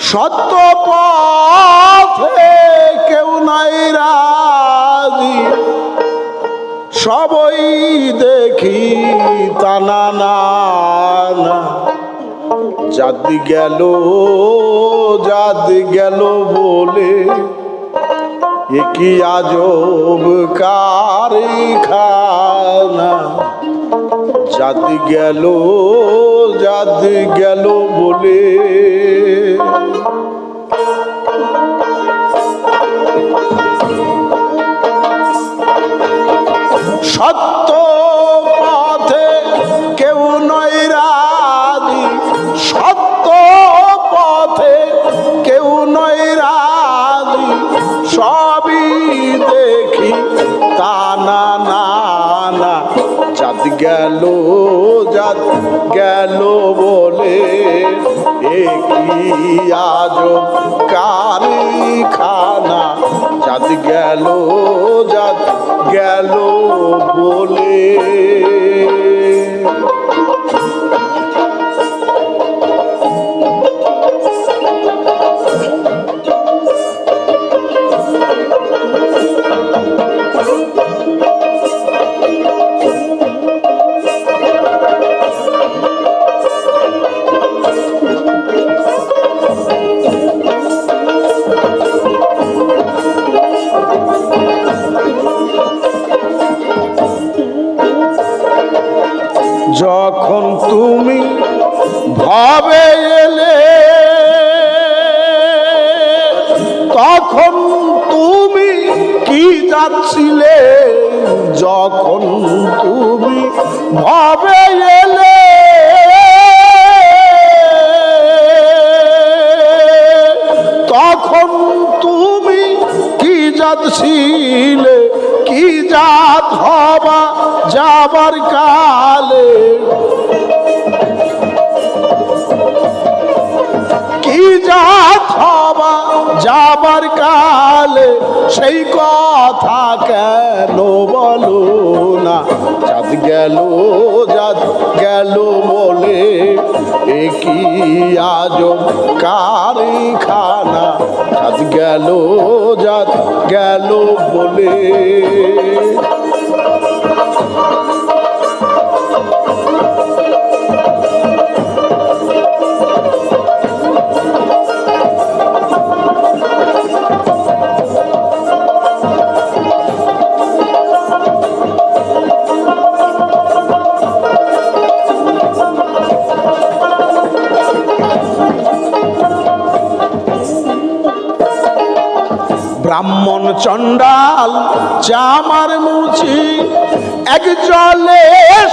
সত্য পথে কেউ নাই রাজি। সবই দেখি তানা না। জাতি গেল জাতি গেল বলে একই আজব কারখানা। জাতি গেল জাতি গেল বলে। সত্য পথে কেউ নয় সত্য পথে কেউ নয় সবই জাত গেল জাত গেল বলে একই আজ কারখানা? জাত গেল জাত গেল বলে তুমি ভাবে এলে, তখন তুমি কি যাচ্ছিলে? যখন তুমি ভাবে এলে, তখন তুমি কি যাচ্ছিলে? কি জাত হবা যাবার কালে? হবা যাবার কালে সেই কথা কেন বলো না? জাত গেল জাত গেল বলে একই আজ কারখানা? জাত গেল জাত গেল বলে। ব্রাহ্মণ চণ্ডাল চামার মুচি। এক জলে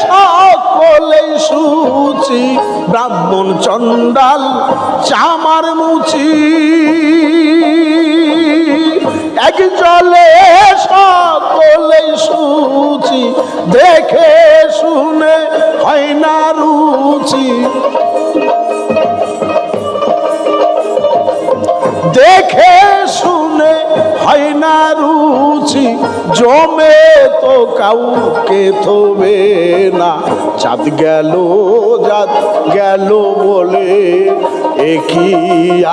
সকলে সুচি। ব্রাহ্মণ চণ্ডাল চামার মুচি। এক জলে সকলে সুচি। দেখে শুনে রুচি জমে তো কাউকে থবে না। জাত গেল জাত গেল বলে একই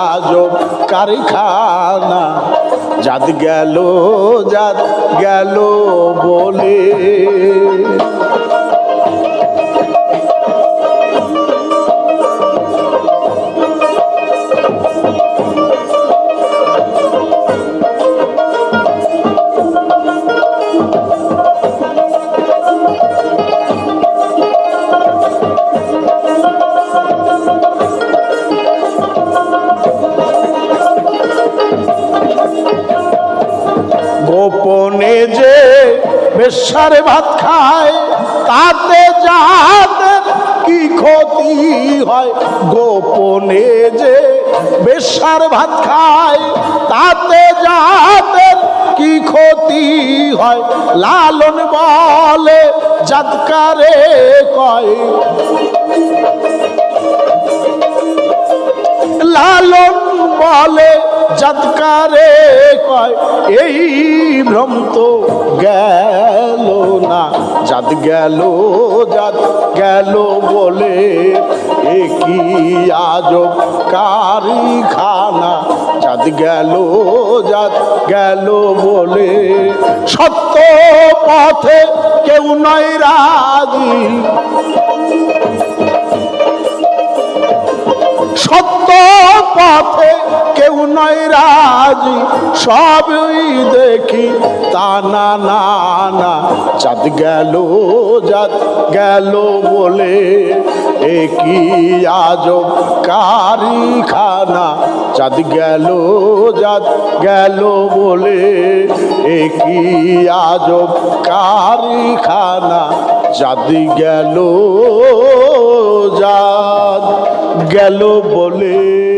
আজব কারখানা? জাত গেল জাত গেল বলে। গোপনে যে বেশার ভাত খায়, তাতে যাদের কি ক্ষতি হয়? গোপনে যে বেশার ভাত খায়, তাতে যাদের কি ক্ষতি হয়? লালন বলে জাতকারে কয়, লালন বলে জাতকারে কয়, এই ভ্রম তো গেল না। চাঁদ গেল, জাত গেল বলে এ কি আজব কারিখানা? চাঁদ গেল, জাত গেল বলে সত্য পথে কেউ নয় রাজি। সত্য পথে নয় রাজি? সবই দেখি। তা না না চাঁদ গেল যাত গেল বলে। এ কি আজব কারিখানা। চাঁদ গেল যাত গেল বলে। এ কি আজব কারিখানা। চাঁদ গেল জাত গেল বলে।